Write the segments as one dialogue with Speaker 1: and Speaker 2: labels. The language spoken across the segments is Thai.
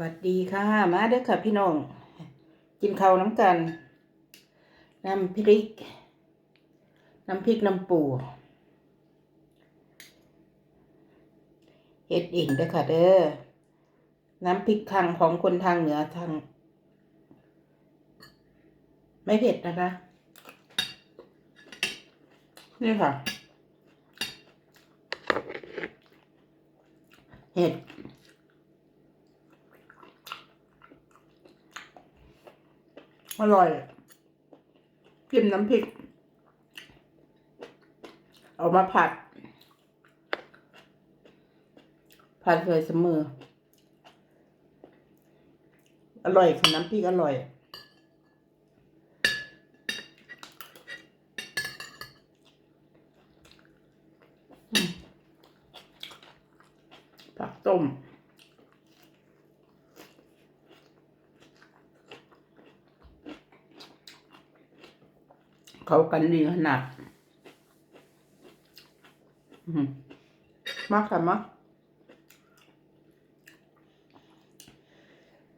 Speaker 1: วัสดีค่ะ มาเด้อค่ะพี่น้อง กินข้าวน้ำกันน้ำพริก น้ำพริกน้ำปูเฮ็ดเองเด้อค่ะเด้อน้ำพริกทางของคนทางเหนือทาง ไม่เผ็ดนะคะ นี่ค่ะเห็ด อร่อยกินน้ำพริก เอามาผัด ผัดเลยเสมอ อร่อยค่ะน้ำพริกอร่อยผักต้ม เขากันดีขนาดมากค่ะมาก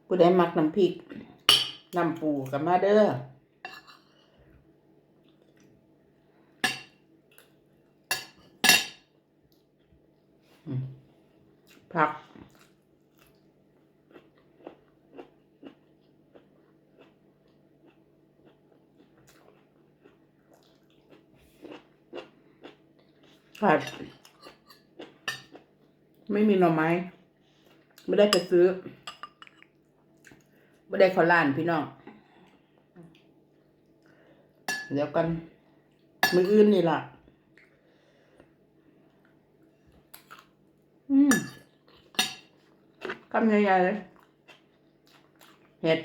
Speaker 1: กูได้มักน้ำพริกน้ำปูกับมาเด้อผัก ผัดไม่มีหน่อไม้ ไม่ได้ไปซื้อ ไม่ได้ขาล้านพี่น้อง เดี๋ยวกัน มืออื่นนี่ล่ะ อืมคำใหญ่ๆเลย เห็ด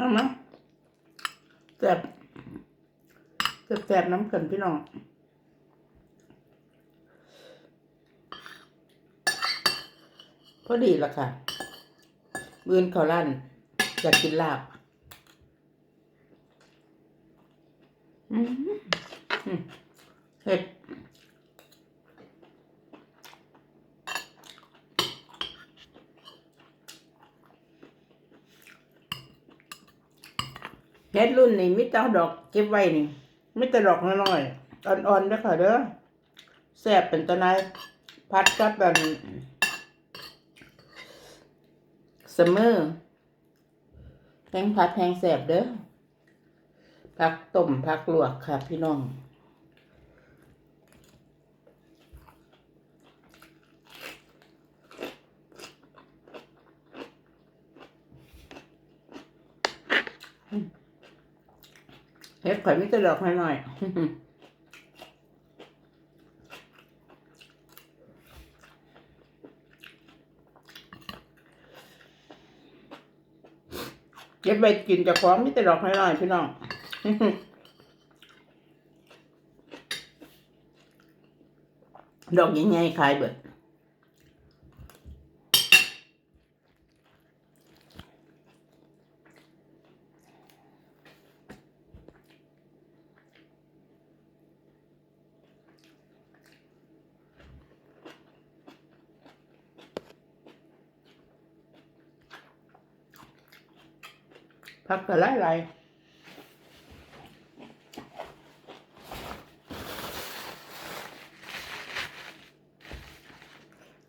Speaker 1: เอามาแสบแสบแสบน้ำเกินพี่น้องพอดีละค่ะมือนเขาลั่นอยากกินลาบอืมอืมเห็ด เห็ดรุ่นนี้มิตรดอกเก็บไว้นี่มิตรดอกน้อยๆอ่อนๆด้อค่ะเด้อแซ่บเป็นตัวไหนายพัดกับแบบเสมอแพงพัดแพงแสบเด้อผักต้มผักลวกค่ะพี่น้อง เฮ็ดข่อยมิตรดอกน้อยเก็บไว้กินจะคล้าของมิตรดอกน้อยพี่น้องดอกใหญ่ๆขายเบิด พักก็หลายๆ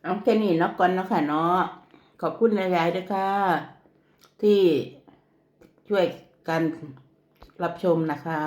Speaker 1: เอาแค่นี้เนาะก่อนเนาะค่ะเนาะขอบคุณหลายๆด้วยค่ะ ที่ช่วยกันรับชมนะคะ